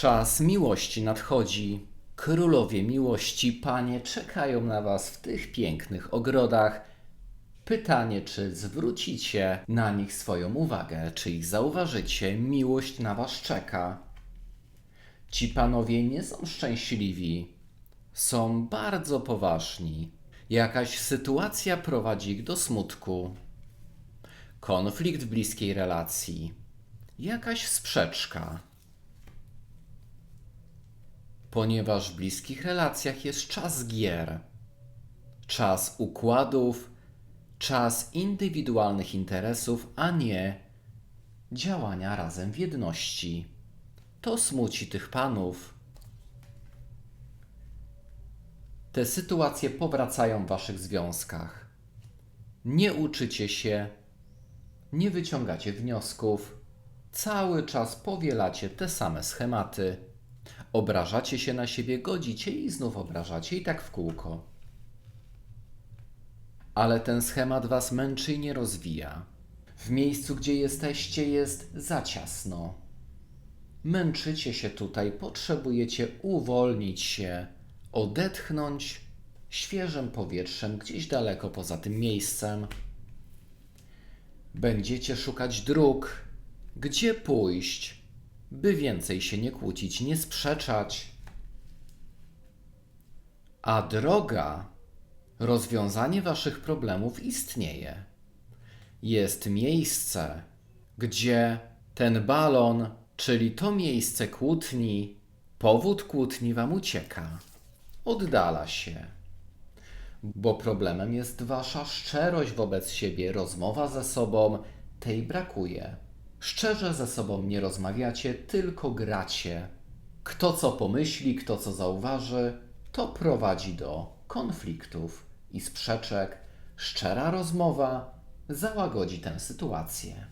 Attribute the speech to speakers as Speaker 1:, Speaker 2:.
Speaker 1: Czas miłości nadchodzi. Królowie miłości, panie, czekają na was w tych pięknych ogrodach. Pytanie, czy zwrócicie na nich swoją uwagę, czy ich zauważycie, miłość na was czeka. Ci panowie nie są szczęśliwi, są bardzo poważni. Jakaś sytuacja prowadzi ich do smutku. Konflikt w bliskiej relacji, jakaś sprzeczka. Ponieważ w bliskich relacjach jest czas gier, czas układów, czas indywidualnych interesów, a nie działania razem w jedności. To smuci tych panów. Te sytuacje powracają w waszych związkach. Nie uczycie się, nie wyciągacie wniosków, cały czas powielacie te same schematy. Obrażacie się na siebie, godzicie i znów obrażacie i tak w kółko. Ale ten schemat was męczy i nie rozwija. W miejscu, gdzie jesteście, jest za ciasno. Męczycie się tutaj, potrzebujecie uwolnić się, odetchnąć świeżym powietrzem gdzieś daleko poza tym miejscem. Będziecie szukać dróg, gdzie pójść, by więcej się nie kłócić, nie sprzeczać. A droga, rozwiązanie waszych problemów istnieje. Jest miejsce, gdzie ten balon, czyli to miejsce kłótni, powód kłótni wam ucieka, oddala się. Bo problemem jest wasza szczerość wobec siebie, rozmowa ze sobą, tej brakuje. Szczerze ze sobą nie rozmawiacie, tylko gracie. Kto co pomyśli, kto co zauważy, to prowadzi do konfliktów i sprzeczek. Szczera rozmowa załagodzi tę sytuację.